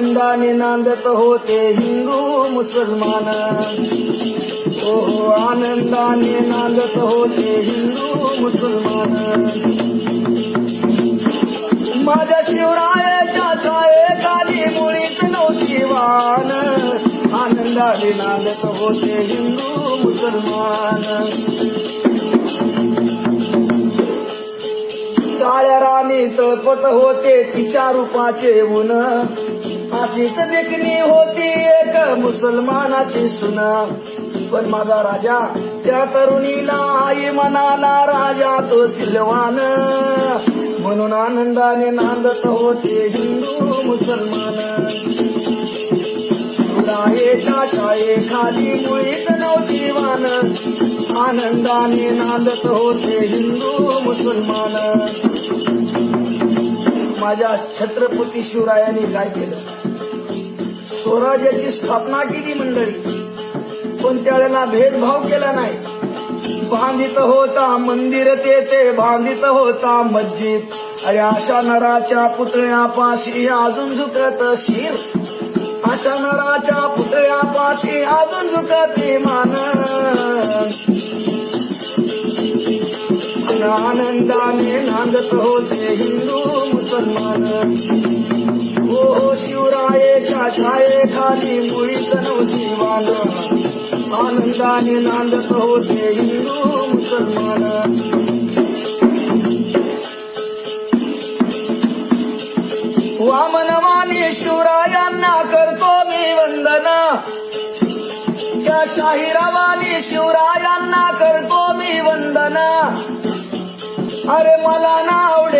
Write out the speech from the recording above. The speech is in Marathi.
आनंदाने नांदत होते हिंदू मुसलमान. ओ आनंदाने नांदत होते हिंदू मुसलमान. माझ्या शिवरायाच्या छायेखाली मुळीच नव्हती वान आनंदाने नांदत होते हिंदू मुसलमान. काळ्या राणी तळपत होते तिच्या रूपाचे ऊन. अशीच देखणी होती एक मुसलमानाची सुना. पण माझा राजा त्या तरुणीला आई म्हणाला राजा तो सिलवान. म्हणून आनंदाने नांदत होते हिंदू मुसलमान. रायेच्या छाये खाली मुळीच नव्हती वान. आनंदाने नांदत होते हिंदू मुसलमान. माझ्या छत्रपती शिवरायांनी काय केलं? स्वराज्याची स्थापना केली मंडळी. पण त्यावेळेला भेदभाव केला नाही. बांधित होता मंदिर तेथे बांधित होता मस्जिद. अरे अशा नराच्या पुतळ्यापाशी अजून झुकत शिर. अशा नराच्या पुतळ्यापाशी अजून झुकत मान. आनंदाने नांदत होते हिंदू. मुसलमान ओ शिवरायेच्या छायेखाली मुळीच नव्हती मान. आनंदाने नांदत होते हिंदू मुसलमान. वामनवानी शिवरायांना करतो मी वंदना. त्या शाहिरावानी शिवरायांना करतो मी वंदना. अरे मला ना आवडे